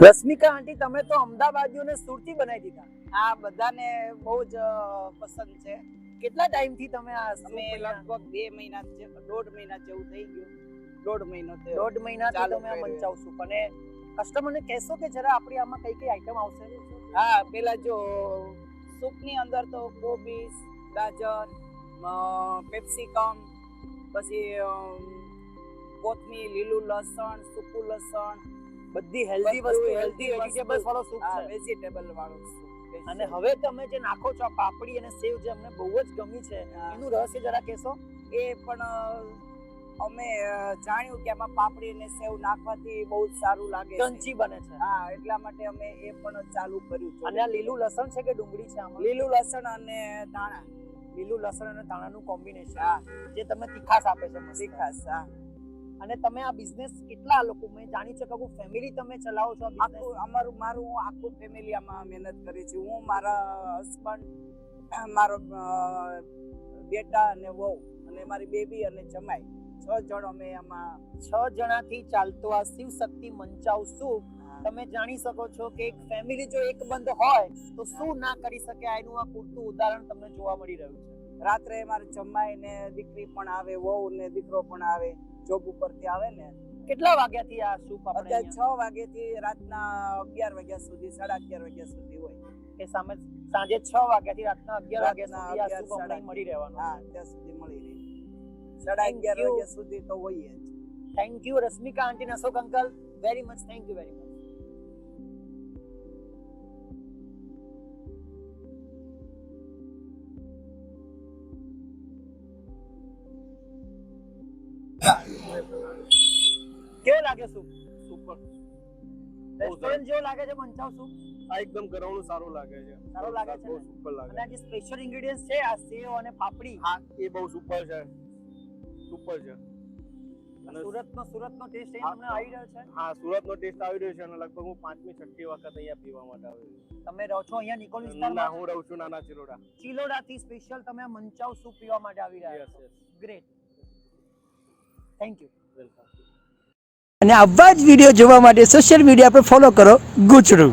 રશ્મિકા આંટી તમે તો અમદાવાદીઓને સુરતી બનાવી દીધા. આ બધાને બહુ જ પસંદ છે. કેટલા ટાઈમથી તમે આ અમે લગભગ બે મહિના દોઢ મહિના જેવું થઈ ગયું. દોઢ મહિનો થયો. દોઢ મહિનાથી તમે આ કર્યું. મંચાવ અને કસ્ટમરને કહેશો કે જરા આપણી આમાં કઈ કઈ આઈટમ આવશે? હા પેલા જો સૂપની અંદર તો કોબીસ ગાજર પેપ્સિકમ પછી કોથમીર લીલું લસણ સૂકું લસણ બધી હેલ્ધી વસ્તુ હેલ્ધી. વેજીટેબલ્સ વાળો સૂપ છે. વેજીટેબલ વાળો સૂપ અને હવે તમે જે નાખો છો આ પાપડી અને સેવ જે અમને બહુ જ ગમી છે એનું રહસ્ય જરા કહેશો? એ પણ અમે જાણ્યું કે આમાં પાપડી અને સેવ નાખવાથી બહુ જ સારું લાગે. કંચી બને છે. હા એટલા માટે અમે એ પણ ચાલુ કર્યું છે. અને આ લીલું લસણ છે કે ડુંગળી છે આમાં? લીલું લસણ અને ધાણા. લીલું લસણ અને ધાણાનું કોમ્બિનેશન જે તમને તીખાસ આપે છે. તીખાસ હા. અને તમે આ બિઝનેસ કેટલા લોકો મેં જાણી છે કે આખું ફેમિલી તમે ચલાવો છો આખું અમારું મારું આખું ફેમિલી આમાં મહેનત કરી છે. હું મારા હસબન્ડ મારો બેટા અને વહુ અને મારી બેબી અને જમાઈ. છ જણ અમે આમાં છ જણાથી ચાલતો આ શિવ શક્તિ મંચાવ શું તમે જાણી શકો છો કે એક ફેમિલી જો એક બંધ હોય તો શું ના કરી શકે? એનું આ પૂરતું ઉદાહરણ તમને જોવા મળી રહ્યું છે. રાત્રે મારે જમાઈ ને દીકરી પણ આવે વહુ ને દીકરો પણ આવે જોબ ઉપરથી આવે ને. કેટલા વાગ્યાથી આ સૂપ આપણે અત્યારે છ? વાગ્યાથી રાતના અગિયાર વાગ્યા સુધી સાડા અગિયાર વાગ્યા સુધી હોય. કે સામે સાંજે છ વાગ્યાથી રાતના અગિયાર વાગ્યા સુધી આ સૂપ આપણે મળી રહેવાનું. હા ત્યાં સુધી મળી રહે. સાડા અગિયાર. વાગ્યા સુધી તો હોઈએ જ. Thank you Rashmika aunty Ashok uncle. Very much thank you very much કેવો લાગે સૂપ સુપર. રેસ્ટોરન્ટ જેવો લાગે છે? મંચાવ સૂપ આ એકદમ ગરમનું સારું લાગે છે. સારું લાગે છે બહુ સુપર લાગે. અને જે સ્પેશિયલ ઇન્ગ્રેડિયન્ટ્સ છે આ સેવ અને પાપડી. હા એ બહુ સુપર છે. સુપર છે. સુરતનો સુરતનો ટેસ્ટ અહીં તમને આવી રહ્યો છે? હા સુરતનો ટેસ્ટ આવી રહ્યો છે અને લગભગ હું પાંચમી છઠ્ઠી વખત અહીંયા પીવા માટે આવ્યો તમે રહો છો અહીંયા નિકોલ વિસ્તારમાં? હું રહું છું નાના ચિલોડા. ચિલોડાથી સ્પેશિયલ તમે મંચાવ સૂપ પીવા માટે આવી રહ્યા છો. ગ્રેટ થેન્ક યુ અને આવા જ વીડિયો જોવા માટે સોશિયલ મીડિયા પર ફોલો કરો ગુચડું